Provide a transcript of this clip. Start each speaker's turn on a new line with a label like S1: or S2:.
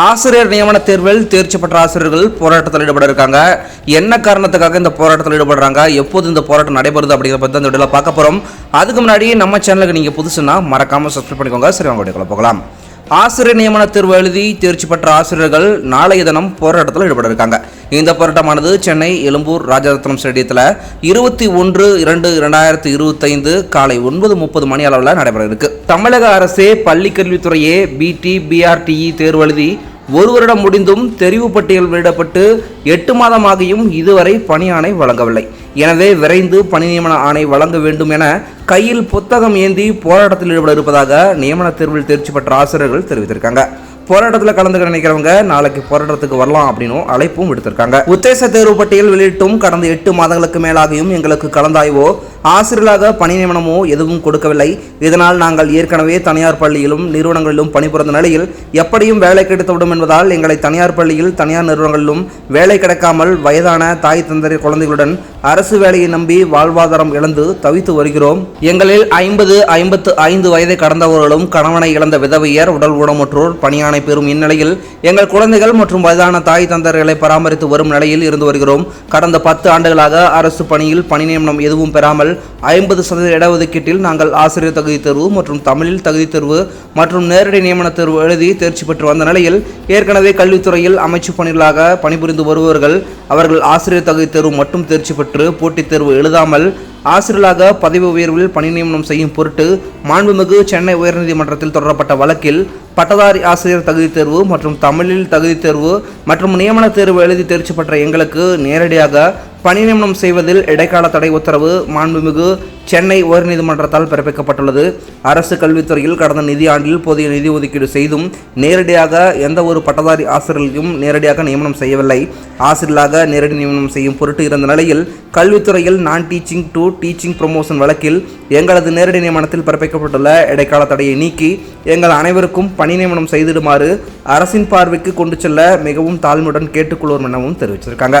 S1: ஆசிரியர் நியமன தேர்வில் தேர்ச்சி பெற்ற ஆசிரியர்கள் போராட்டத்தில் ஈடுபட இருக்காங்க என்ன காரணத்துக்காக இந்த போராட்டத்தில் ஈடுபடுறாங்க? எப்போது இந்த போராட்டம் நடைபெறுது அப்படிங்கிற பற்றி இந்த வீடியோவில் பார்க்க போகிறோம் அதுக்கு முன்னாடி நம்ம சேனலுக்கு நீங்கள் புதுசுன்னா மறக்காமல் சப்ஸ்கிரைப் பண்ணிக்கோங்க. சரி அவங்க வீடியோக்குள்ள போகலாம். ஆசிரியர் நியமன தேர்வு எழுதி தேர்ச்சி பெற்ற ஆசிரியர்கள் நாளைய தினம் போராட்டத்தில் ஈடுபட இருக்காங்க இந்த போராட்டமானது சென்னை எழும்பூர் ராஜரத்னம் ஸ்டேடியத்தில் இருபத்தி ஒன்று இரண்டு இரண்டாயிரத்தி இருபத்தைந்து காலை ஒன்பது முப்பது மணி அளவில் நடைபெற இருக்கு தமிழக அரசே பள்ளிக்கல்வித்துறையே பிடி பிஆர்டிஇ தேர்வு எழுதி ஒரு வருடம் முடிந்தும் தெரிவு பட்டியல் வெளியிடப்பட்டு எட்டு மாதமாகியும் இதுவரை பணி ஆணை வழங்கவில்லை. எனவே விரைந்து பணி நியமன ஆணை வழங்க வேண்டும் என கையில் புத்தகம் ஏந்தி போராட்டத்தில் ஈடுபட இருப்பதாக நியமன தேர்வில் தேர்ச்சி பெற்ற ஆசிரியர்கள் தெரிவித்திருக்காங்க. போராட்டத்தில் கலந்துக்க நினைக்கிறவங்க நாளைக்கு போராட்டத்துக்கு வரலாம் அப்படின்னும் அழைப்பும் விடுத்திருக்காங்க. உத்தேச தேர்வு பட்டியல் வெளியிட்டும் கடந்த எட்டு மாதங்களுக்கு மேலாகியும் எங்களுக்கு கலந்தாய்வோ ஆசிரியராக பணி நியமனமோ எதுவும் கொடுக்கவில்லை. இதனால் நாங்கள் ஏற்கனவே தனியார் பள்ளியிலும் நிறுவனங்களிலும் பணிபுரிந்த நிலையில் எப்படியும் வேலை கிடைத்துவிடும் என்பதால் எங்களை தனியார் பள்ளியில் தனியார் நிறுவனங்களிலும் வேலை கிடைக்காமல் வயதான தாய் தந்தை குழந்தைகளுடன் அரசு வேலையை நம்பி வாழ்வாதாரம் இழந்து தவித்து வருகிறோம். எங்களில் ஐம்பது ஐம்பத்து ஐந்து வயதை கடந்தவர்களும் கணவனை இழந்த விதவையர் உடல் ஊனமுற்றோர் பணியானை பெறும் இந்நிலையில் எங்கள் குழந்தைகள் மற்றும் வயதான தாய் தந்தர்களை பராமரித்து வரும் நிலையில் இருந்து வருகிறோம். கடந்த பத்து ஆண்டுகளாக அரசு பணியில் பணி நியமனம் எதுவும் பெறாமல் ஐம்பது சதவீத இடஒதுக்கீட்டில் நாங்கள் ஆசிரியர் தகுதி தேர்வு மற்றும் தமிழில் தகுதி தேர்வு மற்றும் நேரடி நியமன தேர்வு எழுதி தேர்ச்சி பெற்று வந்த நிலையில் ஏற்கனவே கல்வித்துறையில் அமைச்சு பணிகளாக பணிபுரிந்து வருபவர்கள் அவர்கள் ஆசிரியர் தகுதி தேர்வு மட்டும் தேர்ச்சி பெற்று போட்டித் தேர்வு எழுதாமல் ஆசிரியராக பதவி உயர்வில் பணி நியமனம் செய்யும் பொருட்டு மாண்புமிகு சென்னை உயர்நீதிமன்றத்தில் தொடரப்பட்ட வழக்கில் பட்டதாரி ஆசிரியர் தகுதி தேர்வு மற்றும் தமிழில் தகுதி தேர்வு மற்றும் நியமன தேர்வு எழுதி தேர்ச்சி பெற்ற எங்களுக்கு நேரடியாக பணி நியமனம் செய்வதில் இடைக்கால தடை உத்தரவு மாண்புமிகு சென்னை உயர்நீதிமன்றத்தால் பிறப்பிக்கப்பட்டுள்ளது. அரசு கல்வித்துறையில் கடந்த நிதியாண்டில் போதிய நிதி ஒதுக்கீடு செய்தும் நேரடியாக எந்த ஒரு பட்டதாரி ஆசிரியர்களையும் நேரடியாக நியமனம் செய்யவில்லை. ஆசிரியராக நேரடி நியமனம் செய்யும் பொருட்டு இருந்த நிலையில் கல்வித்துறையில் நான் டீச்சிங் டு டீச்சிங் ப்ரொமோஷன் வழக்கில் எங்களது நேரடி நியமனத்தில் பிறப்பிக்கப்பட்டுள்ள இடைக்கால தடையை நீக்கி எங்கள் அனைவருக்கும் பணி நியமனம் செய்திடுமாறு அரசின் பார்வைக்கு கொண்டு செல்ல மிகவும் தாழ்மையுடன் கேட்டுக்கொள்வோம் எனவும் தெரிவிச்சிருக்காங்க.